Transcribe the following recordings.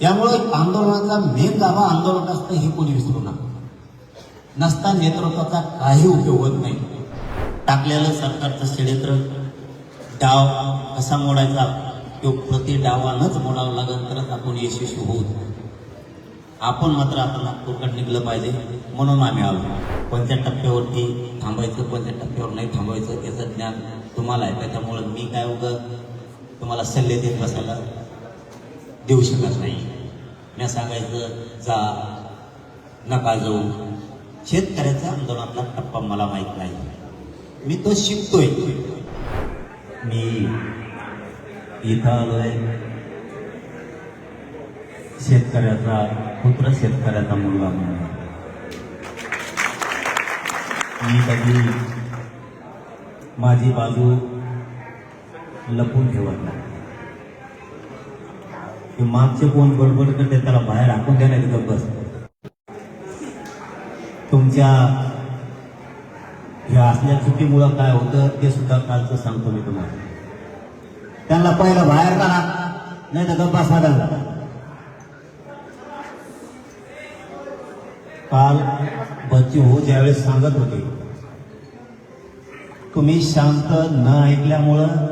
त्यामुळे आंदोलनाचा मेन गाभा आंदोलन असतं हे कोणी विसरू नका. नसता नेतृत्वाचा काही उपयोग होत नाही. टाकलेलं सरकारचं षडयंत्र डाव कसा मोडायचा तो प्रति डावानंच मोडावं लागेल तरच आपण यशस्वी होऊ. आपण मात्र आता नागपूरकडे निघलं पाहिजे म्हणून आम्ही आलो. कोणत्या टप्प्यावरती थांबायचं कोणत्या टप्प्यावर नाही थांबायचं याचं ज्ञान तुम्हाला आहे. त्याच्यामुळं मी काय उगं तुम्हाला सल्ले देत बसायला देऊ शकत नाही. मी सांगायचं जा नका जाऊ. शेतकऱ्याच्या आंदोलनातला टप्पा मला माहीत नाही. मी तो शिकतोय. मी इथं आलोय. शेतकऱ्याचा पुत्र शेतकऱ्याचा मुलगा म्हणून. मी कधी माझी बाजू लपून ठेवत नाही. ते मागचे कोण बडबड करते त्याला बाहेर हाकून देण्यात गप्प बस. तुमच्या ह्या असल्या चुकीमुळं काय होतं ते सुद्धा कालचं सांगतो मी तुम्हाला. त्यांना पहिलं बाहेर काढा नाही तर गप्पा साधा काल बच्चू हो ज्यावेळेस सांगत होते तुम्ही शांत न ऐकल्यामुळं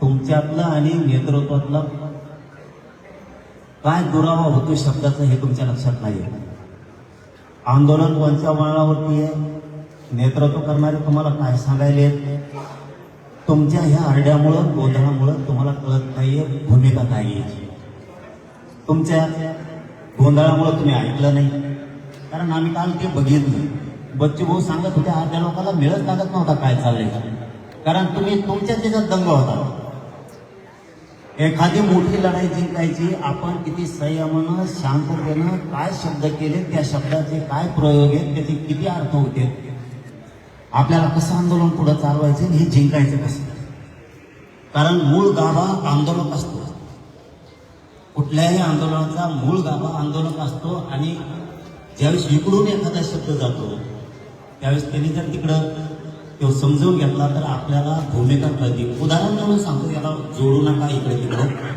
तुमच्यातलं आणि नेतृत्वातलं काय दुरावा होतो शब्दाचं हे तुमच्या लक्षात नाही आंदोलन कोणत्या वळणावरती आहे? नेतृत्व करणारे तुम्हाला काय सांगायले तुमच्या ह्या आरड्यामुळं गोंधळामुळं तुम्हाला कळत नाहीये भूमिका काय घ्यायची. तुमच्या गोंधळामुळं तुम्ही ऐकलं नाही. कारण आम्ही काल ते बघितलं. बच्चू भाऊ सांगत होते आरड्या लोकांना मिळत लागत नव्हता काय चाललंय. कारण तुम्ही तुमच्या त्याच्यात दंग होता. एखादी मोठी लढाई जिंकायची आपण किती संयमानं शांततेनं काय शब्द केले त्या शब्दाचे काय प्रयोग आहेत त्याचे किती अर्थ होते? आपल्याला कसं आंदोलन पुढे चालवायचं हे जिंकायचं कसं? कारण मूळ गाभा आंदोलक असतो. कुठल्याही आंदोलनाचा मूळ गाभा आंदोलक असतो आणि ज्यावेळेस इकडून एखादा शब्द जातो त्यावेळेस त्यांनी जर तिकडं तो समजून घेतला तर आपल्याला भूमिका कळते उदाहरण म्हणून सांगतो याला जोडू नका इकडे तिकडे.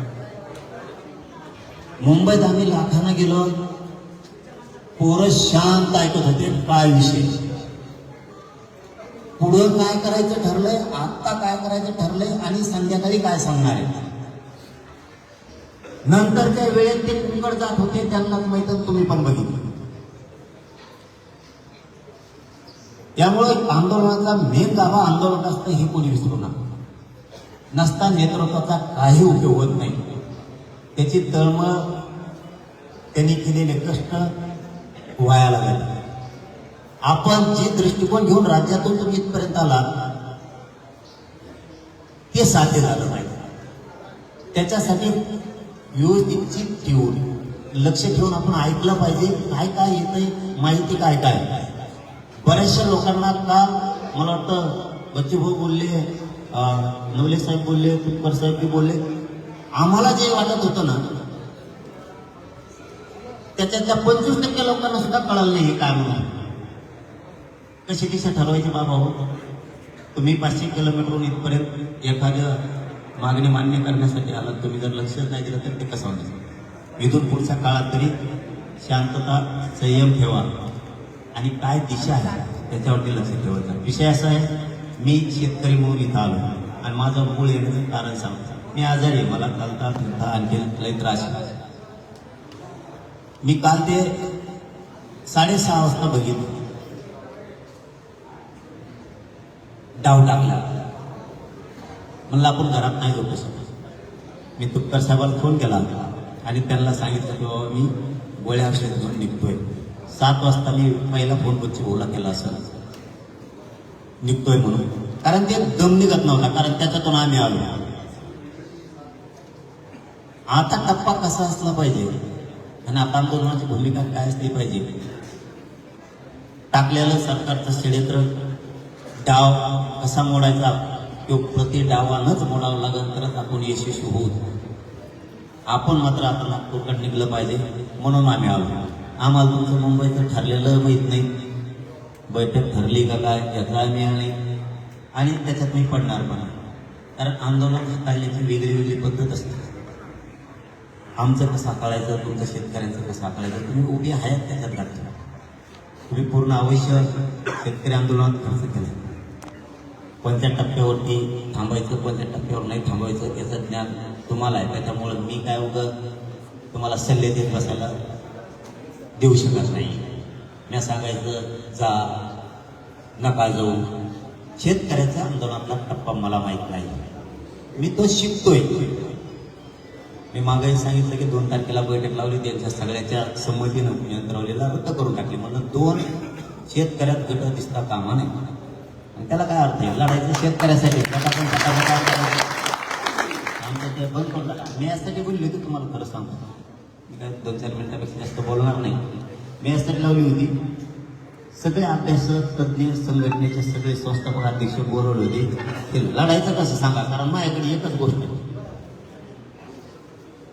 मुंबईत आम्ही लाखानं गेलो पोरं शांत ऐकत होते काय विषय पुढं काय करायचं ठरलंय आत्ता काय करायचं ठरलंय आणि संध्याकाळी काय सांगणार आहे? नंतरच्या वेळेत ते कुंकड जात होते त्यांनाच माहीत तुम्ही पण बघितलं. त्यामुळे आंदोलनाचा मेन दावा आंदोलन असतं हे कोणी विसरू नका. नसता नेतृत्वाचा काही उपयोग होत नाही. त्याची तळमळ त्यांनी केलेले कष्ट वाया लागले. आपण जे दृष्टिकोन घेऊन राज्यातून तुम्ही इथपर्यंत आलात ते साध्य झालं नाही. त्याच्यासाठी व्यवस्थित ठेवून लक्ष ठेवून आपण ऐकलं पाहिजे. काय काय येतंय माहिती काय काय? बऱ्याचशा लोकांना काल मला वाटतं बच्चूभाऊ बोलले नवले साहेब बोलले तुपकर साहेब बी बोलले. आम्हाला जे वाटत होतं ना त्याच्यातल्या पंचवीस टक्के लोकांना सुद्धा कळलं नाही हे काय म्हणून कसे कसे ठरवायचे बाबा हो? तुम्ही पाचशे किलोमीटरहून इथपर्यंत एखाद्या मागणी मान्य करण्यासाठी आलात. तुम्ही जर लक्ष नाही दिलं तर ते कसं होणार? इथून पुढच्या काळात तरी शांतता संयम ठेवा. आणि काय दिशा आहे? त्याच्यावरती लक्ष ठेवायचं. विषय असा आहे मी शेतकरी म्हणून इथं आलो आणि माझं मूळ येण्याचं कारण सांगतो. मी आजारी आहे मला चालता फिरता आणखी लई त्रास मी काल ते साडेसहा वाजता बघितलं. डाव टाकला. म्हणलं आपण घरात नाही होतो समज मी तुपकर साहेबाला फोन केला आणि त्यांना सांगितलं की बाबा मी गोळ्या औषध घेऊन निघतोय. सात वाजता मी पहिला फोन बच्ची बोला केला असं. निघतोय म्हणून. कारण ते दम निघत नव्हता कारण त्याच्यातून आम्ही आलो. आता टप्पा कसा असला पाहिजे? आणि आता आंदोलनाची भूमिका काय असली पाहिजे? टाकलेलं सरकारचं षडयंत्र डाव कसा मोडायचा? तो प्रति डावानंच मोडावं लागेल तरच आपण यशस्वी होऊ. आपण मात्र आता नागपूरकडे निघलं पाहिजे म्हणून आम्ही आलो. आम्हाला तुमचं मुंबईचं ठरलेलं माहीत नाही. बैठक ठरली का काय याचा मिळाला नाही आणि त्याच्यात मी पडणार पण कारण आंदोलन हाताळण्याची वेगळी वेगळी पद्धत असते. आमचं कसं हाताळायचं तुमचं शेतकऱ्यांचं कसं हाताळायचं तुम्ही उभी आहेत त्याच्यात घातलं तुम्ही पूर्ण अवश्य शेतकरी आंदोलनात खर्च केलं. कोणत्या टप्प्यावरती थांबायचं कोणत्या टप्प्यावर नाही थांबायचं याचं ज्ञान तुम्हाला आहे. त्याच्यामुळं मी काय उगं तुम्हाला सल्ले देत बसायला देऊ शकत नाही. मी सांगायचं जा नका जाऊ. शेतकऱ्याचा आंदोलनातला टप्पा मला माहीत नाही. मी तो शिकतोय. मी मागे सांगितलं की दोन तारखेला बैठक लावली त्यांच्या सगळ्याच्या संमतीनं यंत्रवलेला रद्द करून टाकली. म्हणून दोन शेतकऱ्यात गट दिसता कामा नाही आणि त्याला काय अर्थ आहे? लढायचं शेतकऱ्यासाठी. आमचं ते बंद करून मी यासाठी बोलली होती तुम्हाला खरं सांगतो. मी काय दोन चार मिनिटापेक्षा जास्त बोलणार नाही. मी यासाठी लावली होती. सगळे अभ्यासक तज्ज्ञ संघटनेचे सगळे संस्थापक अध्यक्ष बोलवले होते. ते लढायचं कसं सांगा? कारण माझ्याकडे एकच गोष्ट आहे.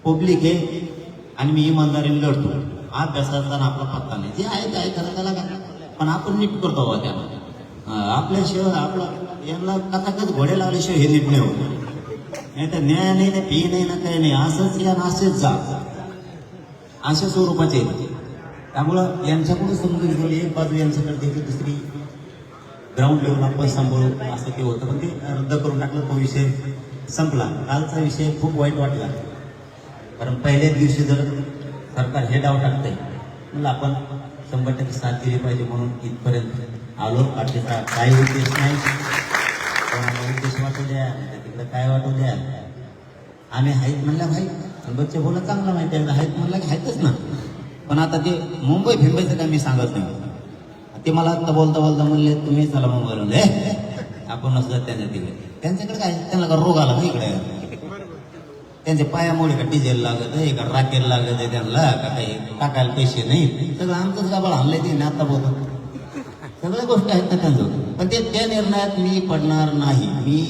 पब्लिक आहे आणि मी इमानदारीने लढतो. अभ्यासाचा आपला पत्ता नाही. जे आहे ते आहे खरं त्याला काय पण आपण नीट करतो बाबा त्याला. आपल्या आपल्याशिवाय आपला यांना कथाकथ घोडे लागल्याशिवाय हे नीट नाही होत. नाही तर न्याय नाही ना पी नाही ना काही नाही. असंच या ना असेच जा. अशा स्वरूपाचे त्यामुळं यांच्याकडून समजून घेऊन एक बाजू यांच्याकडे देखील दुसरी ग्राउंड लेवल आपण सांभाळू असं ते होतं. पण ते रद्द करून टाकलं तो विषय संपला. कालचा विषय खूप वाईट वाटला. कारण पहिल्याच दिवशी जर सरकार हे डाव टाकतंय म्हणलं आपण शंभर टक्के साथ दिली पाहिजे म्हणून इथपर्यंत आलो. पाठीचा काय उद्देश नाही? कोणाला उद्देश वाटू द्या तिकडं काय वाटू द्या? आम्ही आहेत म्हणल्या भाई बच्चे बोला चांगलं माहिती आहे आहेत म्हणलं की आहेतच ना. पण आता ते मुंबई फिंबईचं काय मी सांगत नाही. ते मला आता बोलता बोलता म्हणले तुम्ही चला मुंबईला म्हणले आपण असं त्यांच्या दिले त्यांच्याकडे काय त्यांना का रोग आला का इकडे? त्यांच्या पायामुळे का डिझेल लागत आहे का राकेल लागत आहे त्यांना का काही टाकायला पैसे नाही? सगळं आमचंच गाबाळ हल्लंय ते ना आता बोलत. सगळ्या गोष्टी आहेत ना त्यांचं पण ते त्या निर्णयात मी पडणार नाही. मी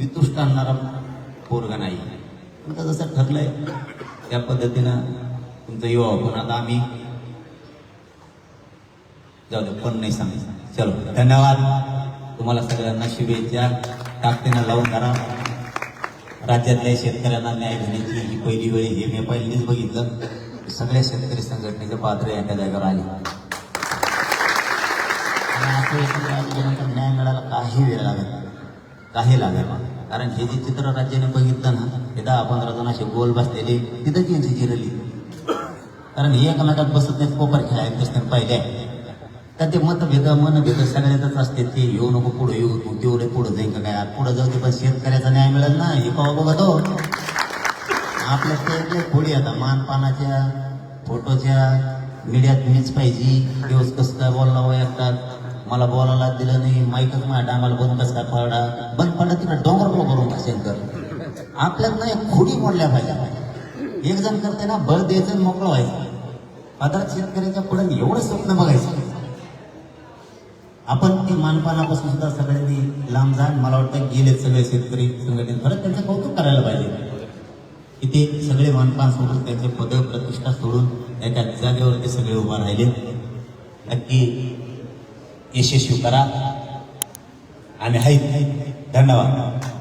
वितुष्ट आणणारा पोरगा नाही. आता जसं ठरलंय त्या पद्धतीनं तुमचं युवा पण आता आम्ही जाऊ दे पण नाही सांग चलो धन्यवाद. तुम्हाला सगळ्यांना शुभेच्छा. ताकदीनं लावून धरा. राज्यातल्या शेतकऱ्यांना न्याय देण्याची ही पहिली वेळ हे मी पहिलीच बघितलं. सगळ्या शेतकरी संघटनेचे पात्र एका जागेवर आले. आणि न्याय मिळायला काही वेळ लागत काही लागेल मला कारण हे जे चित्र राज्याने बघितलं ना हे दहा पंधरा जण असे गोल बसलेले तिथं त्यांची जिरली कारण हे एकमेकात बसत नाहीत कोपर खेळायला दिसतात पहिले. तर ते मतभेद मनभेद सगळ्यातच असते. ते येऊ नको पुढे येऊ तू तेवढे पुढे जाईन का काय पुढे जाऊ ते पण शेतकऱ्याचा न्याय मिळेल ना हे कवा बघतो आपल्या ते थोडी आता मानपानाच्या फोटोच्या मीडियात मीच पाहिजे दिवस कसं काय बोलला वयात मला बोलायला दिलं नाही. माईकच माझ्या डांबाला बंद कसं काय पडा बंद पडला तिकडे डोंगर करून शंकर आपल्यात नाही खोडी मोडल्या पाहिजे. एक जण करते ना बळ द्यायचं मोकळं व्हायचं. पदार्थ शेतकऱ्याच्या पुढे एवढं स्वप्न बघायचं. आपण ते मानपानापासून सुद्धा सगळ्यांनी लांब जाण मला वाटतं गेले सगळे शेतकरी संघटने खरंच त्यांचं कौतुक करायला पाहिजे. की ते सगळे मानपान सोडून त्यांचे पद प्रतिष्ठा सोडून एका जागेवर ते सगळे उभा राहिले. नक्की यशस्वी करा आणि आहेत धन्यवाद